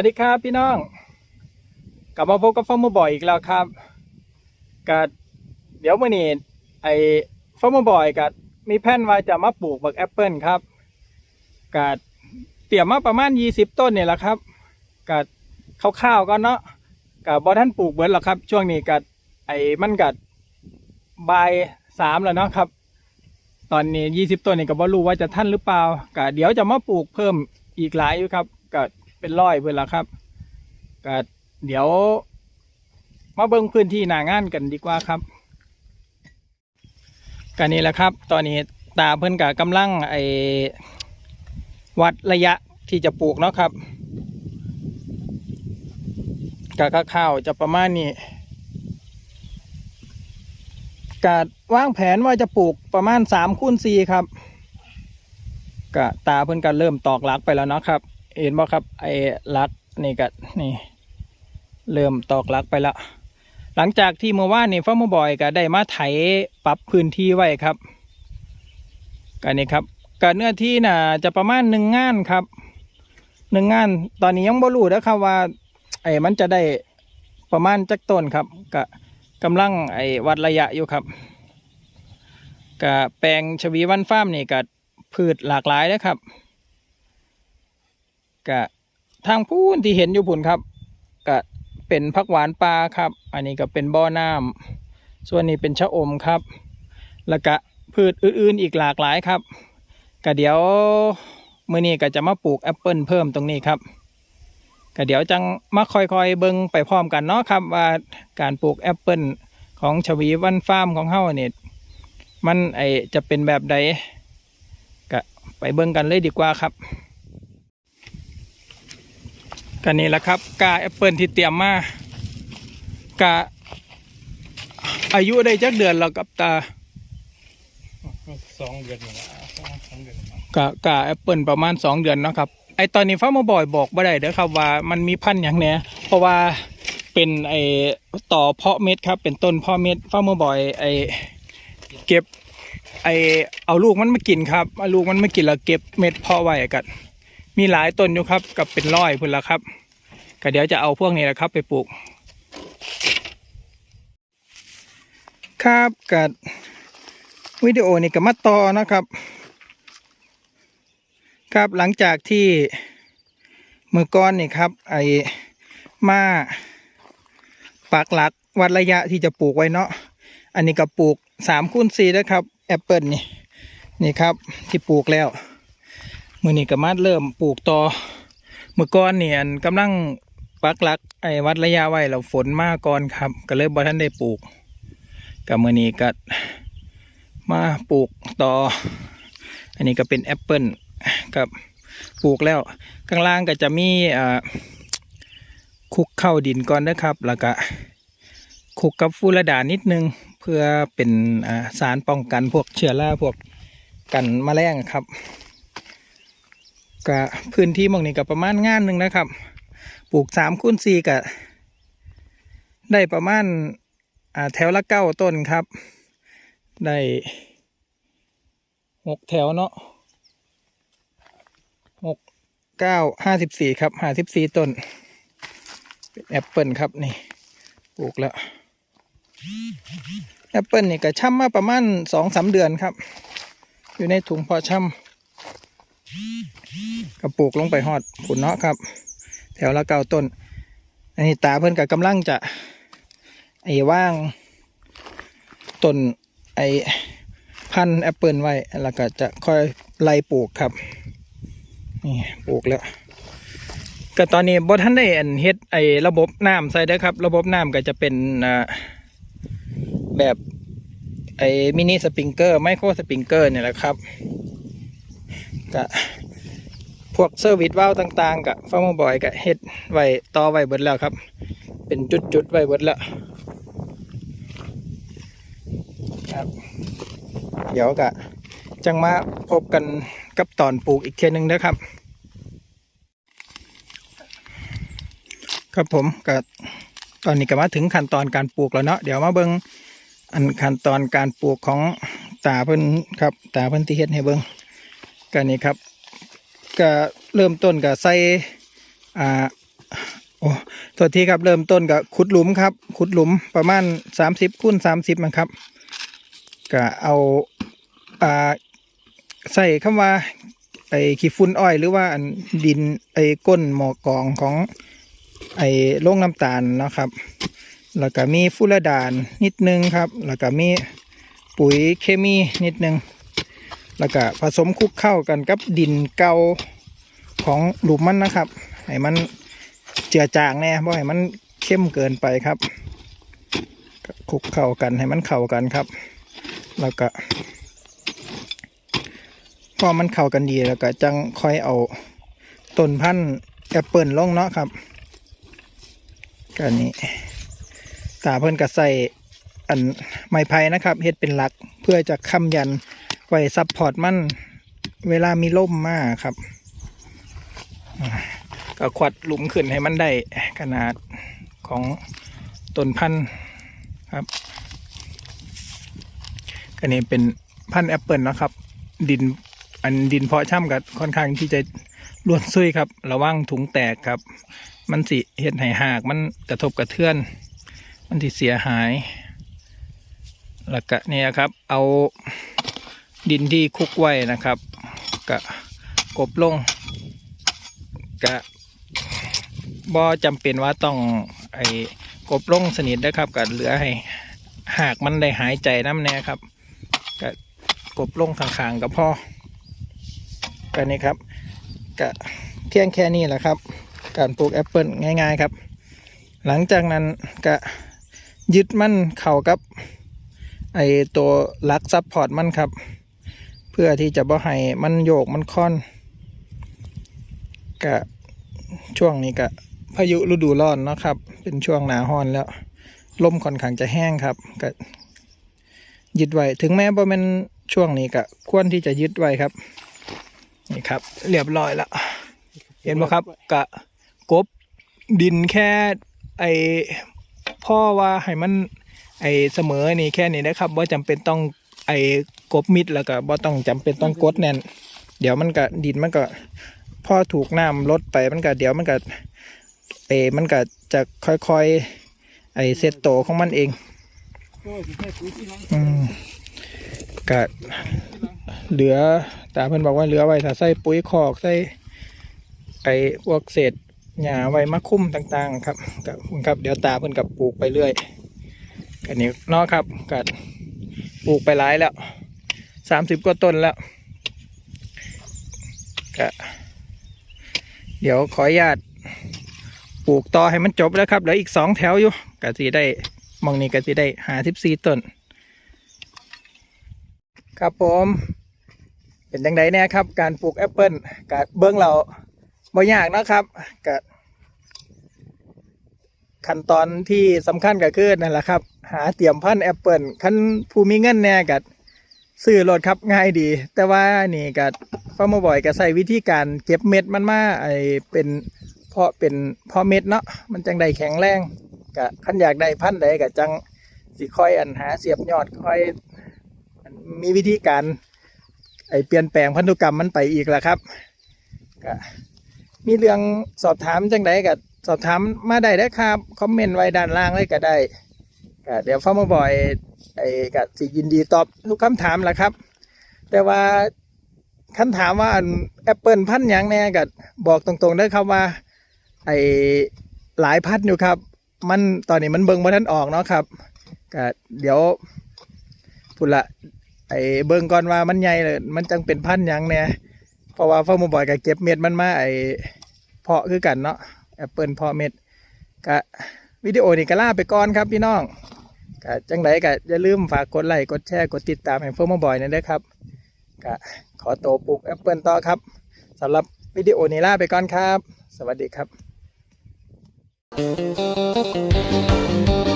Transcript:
วัสดีครับพี่น้อง กลับมาพบกับฟอร์มบ่อยอีกแล้วครับก็เดี๋ยวมื่อนี้ไอ้ฟอร์มบ่อยก็มีแผนว่าจะมาปลูกบักแอปเปิลครับก็เตรียมมาประมาณยี่สิบต้นเนี่ยแหละครับก็คร่าวๆก็เนาะกับบอท่านปลูกเบิร์ดหรอกครับ ช่วงนี้ก็ไอ้มันกัดบายสามแล้วเนาะครับ ตอนนี้ยี่สิบต้นนี่ก็บ่รู้ว่าจะท่านหรือเปล่าก็เดี๋ยวจะมาปลูกเพิ่มอีกหลายอยู่ครับก็ เป็นร้อยเพื่อนละครับก็เดี๋ยว มาเบิ่งพื้นที่หน้างานกันดีกว่าครับกันนี้แหละครับ ตอนนี้ตาเพิ่อนกับกำลังไอวัดระยะที่จะปลูกเนาะครับกะข้าวจะประมาณนี้กะวางแผนว่าจะปลูกประมาณสามคูณสี่ครับกะตาเพิ่อนก็เริ่มตอกหลักไปแล้วเนาะครับ เห็นบ่ครับไอ้ลักนี่ก็นี่ เริ่มตอกลักไปล้วหลังจากที่เมื่อวานนี่ฟ้าร์มบอยก็ได้มาไถปรับพื้นที่ไว้ครับกันนี่ครับก็เนื้อที่น่ะ จะประมาณหนึ่งงานครับหนึ่งงาน ตอนนี้ยังบ่รู้นะครับว่า ไอ้มันจะได้ประมาณจักต้นครับก็กำลังไอ้วัดระยะอยู่ครับก็แปลงชวีวันฟาร์มนี่ก็พืชหลากหลายนะครับ ก็ทางพูนที่เห็นอยู่พุ่นครับก็เป็นผักหวานปลาครับ อันนี้ก็เป็นบ่อน้ำส่วนนี้เป็นชะอมครับ แล้วก็พืชอื่นๆอีกหลากหลายครับก็เดี๋ยวมื้อนี้ก็จะมาปลูกแอปเปิลเพิ่มตรงนี้ครับก็เดี๋ยวจังมาค่อยๆเบิ่งไปพร้อมกันเนาะครับ ว่าการปลูกแอปเปิลของชวีวันฟาร์มของเฮาเนี่ยมันไอจะเป็นแบบใดก็ไปเบิ่งกันเลยดีกว่าครับ กันนี่แหละครับกาแอปเปิลที่เตรียมมากาอายุได้จักเดือนแล้วกับตาสองเดือนนี่ละสองสองเดือนนี่ละกากาแอปเปิลประมาณสองเดือนเนาะครับไอตอนนี้ฟ้ามาบ่อยบอกบ่ได้เด้อครับว่ามันมีพันธุ์อย่างเนี้ยเพราะว่าเป็นไอต่อเพาะเม็ดครับ เป็นต้นเพาะเม็ดฟ้ามาบ่อยไอเก็บไอเอาลูกมันมากินครับเอาลูกมันมากินแล้วเก็บเม็ดเพาะไว้กัน มีหลายต้นอยู่ครับกับเป็นร้อยพุ่นละครับก็เดี๋ยวจะเอาพวกนี้แหละครับ ไปปลูก ครับกับวิดีโอนี้ก็มาต่อนะครับ ครับหลังจากที่มือก้อนนี่ครับไอมาปักหลักวัดระยะที่จะปลูกไว้เนาะอันนี้ก็ปลูกสามคูณสี่นะครับแอปเปิลนี่นี่ครับที่ปลูกแล้ว มือนี้ก็มาเริ่มปลูกต่อมือก้อนเนี่ยกำลังปักหลักไอ้วัดระยะไว้แล้วฝนมาก่อนครับ ก็เลยบ่ท่านได้ปลูกกับมือนี้ก็มาปลูกต่อ อันนี้ก็เป็นแอปเปิลกับปลูกแล้วข้างล่างก็จะมีคุกเข้าดินก่อนนะครับ แล้วก็คุกกับฟูระดานิดนึง เพื่อเป็นสารป้องกันพวกเชื้อราพวกกันแมลงครับ ก็พื้นที่มองนี้ก็ประมาณงานหนึ่งนะครับ ปลูกสามคูณสี่ก็ได้ประมาณอ่าแถวละเก้าต้นครับ ได้หกแถวเนาะหกเก้าห้าสิบสี่ครับห้าสิบสี่ต้นเป็นแอปเปิลครับนี่ปลูกแล้วแอปเปิลนี่ก็ช่ำมาประมาณสองสามเดือนครับ อยู่ในถุงพอช่ำ ก็ปลูกลงไปหอดผุนเนาะครับ แถวละเก้าต้น อันนี้ตาเพิ่อนกับกำลังจะไอ้ว่างต้นไอ้พันแอปเปิลไว้ แล้วก็จะค่อยไล่ปลูกครับ นี่ปลูกแล้ว ก็ตอนนี้บท่านได้อันเฮ็ดไอ้ระบบน้ำใส่ได้ครับ ระบบน้ำก็จะเป็นแบบไอ้มินิสปริงเกอร์ไมโครสปริงเกอร์เนี่ยแหละครับ ก็พวกเซอร์วิสวาวต่างๆกับฟาร์มบอยก็เฮ็ดไว้ต่อไว้เบิดแล้วครับ เป็นจุดๆไว้เบิดแล้วครับ เดี๋ยวก็จังมาพบกันกับตอนปลูกอีกเทีหนึงนะครับ ครับผมก็ตอนนี้ก็มาถึงขั้นตอนการปลูกแล้วเนาะเดี๋ยวมาเบิงอันขั้นตอนการปลูกของตาเพิ่นครับ ตาเพิ่นที่เฮ็ดให้เบิง ก็นี่ครับ ก็เริ่มต้นก็ใส่อ่าโอ้ตัวที่ครับเริ่มต้นกับขุดหลุมครับ ขุดหลุมประมาณสามสิบคูณสามสิบนะครับก็เอาอ่าใส่คำว่าไอ้ขี้ฝุ่นอ้อยหรือว่าดินไอ้ก้นหมอกองของไอ้โล่งน้ำตาลนะครับ แล้วก็มีฟุรดานนิดนึงครับ แล้วก็มีปุ๋ยเคมีนิดนึง แล้วก็ผสมคลุกเข้ากันกับดินเก่าของหลุมมันนะครับ ให้มันเจือจางแน่เพราะให้มันเข้มเกินไปครับคลุกเข้ากันให้มันเข้ากันครับ แล้วก็พอมันเข้ากันดีแล้วก็จังค่อยเอาต้นพันธุ์แอปเปิลลงเนาะครับกันนี้ตาเพิ่นก็ใส่อันไม้ไผ่นะครับเฮ็ดเป็นหลักเพื่อจะค้ำยัน ไว้ซับพอร์ตมัน เวลามีล่มมาครับ ก็ขวัดหลุมขึ้นให้มันได้ขนาดของต้นพันธุ์ครับอันนี้เป็นพันธุ์แอปเปิลนะครับ ดินอันดินเพาะช่ำกับค่อนข้างที่จะล้วนซุยครับ ระวังถุงแตกครับ มันสิเห็ดให้หากมันกระทบกระเทือน มันที่เสียหาย แล้วก็เนี่ยครับ เอา ดินที่คุกไว้นะครับ กะกบลง กะบ่จำเป็นว่าต้องไอ้กบลงสนิทนะครับกะเหลือให้หากมันได้หายใจน้ำแน่ครับกะกบลงข้างๆกับพ่อกันนี่ครับกะเพียงแค่นี้แหละครับ การปลูกแอปเปิลง่าย ๆครับ หลังจากนั้นก็ยึดมันเข้ากับไอตัวลักซับพอร์ตมันครับ พื่อที่จะบ่ให้มันโยกมันค่อนกะช่วงนี้กะพายุฤดูร้อนนะครับ เป็นช่วงหนาฮ้อนแล้วลมค่อนข้างจะแห้งครับก็ยึดไว้ถึงแม้บ่เป็นช่วงนี้กะควรที่จะยึดไว้ครับ นี่ครับ เรียบร้อยแล้วเห็นไหมครับกะกบดินแค่ไอพ่อว่าให้มันไอเสมอนี่แค่นี้นะครับว่าจำเป็นต้อง ไอ้กบมิดแล้วก็บ่ต้องจำเป็นต้องกดแน่น เดี๋ยวมันก็ดินมันก็พ่อถูกน้ำลดไปมันก็เดี๋ยวมันก็เอมันก็จะค่อยๆ ไอเซตโตของมันเองก็สิแค่ปุ๋ยที่หลังอืมก็เหลือตาเพิ่อนบอกว่าเหลือไว้ถ้าใส่ปุ๋ยคอกใส่ไอ้พวกเศษหญ้าไว้มาคุ้มต่างๆ ครับกับครับ เดี๋ยวตาเพิ่อนกับปลูกไปเรื่อยกันนี้นาะครับกั ปลูกไปหลายแล้วสามสิบกว่าต้นแล้วก็เดี๋ยวขออนุญาตปลูกต่อให้มันจบแล้วครับเหลืออีกสองแถวอยู่ก็สิได้มองนี้ก็สิได้หาสิบสี่ต้น ครับผมเป็นยังไงเนี่ยครับ การปลูกแอปเปิลกับเบื้องเราบ่ยากนะครับกับขั้นตอนที่สำคัญก็คือนั่นแหละครับ หาเตรียมพันธุ์แอปเปิลขั้นผู้มีเงินแน่กับซื้อรถครับง่ายดี แต่ว่านี่กับฟาร์มบ่อยก็ใส่วิธีการเก็บเม็ดมันมาไอเป็นเพาะเป็นเพาะเม็ดเนาะมันจังได้แข็งแรงกะขั้นอยากได้พันธุ์ใดก็จังสิค่อยอันหาเสียบยอดค่อยมีวิธีการไอเปลี่ยนแปลงพันธุกรรมมันไปอีกแล้วครับก็มีเรื่องสอบถามจังไดก็สอบถามมาได้ได้ครับ คอมเมนต์ไว้ด้านล่างเลยก็ได้ เดี๋ยวฟ้ามาบ่อยไอ้ก็สิยินดีตอบทุกคำถามแหละครับ แต่ว่าคำถามว่าแอปเปิลพันธุ์ยังแน่ก็บอกตรงๆได้ครับว่า ไอ้หลายพันธุ์อยู่ครับ มันตอนนี้มันเบิ่งมาท่านออกเนาะครับก็เดี๋ยวพุ่นละไอ้เบิ่งก่อนว่ามันใหญ่เลยมันจังเป็นพันธุ์ยังแน่เพราะว่าฟาร์มบอยก็เก็บเม็ดมันมาไอ้เพาะคือกันเนาะแอปเปิลเพาะเม็ดก็วิดีโอนี้ก็ล่าไปก่อนครับพี่น้อง ก็จังไดก็อย่าลืมฝากกดไลค์กดแชร์กดติดตามให้ฟาร์มบ่อยนั่นด้อครับก็ขอโตปลูกแอปเปิลต่อครับสำหรับวิดีโอนี้ลาไปก่อนครับ สวัสดีครับ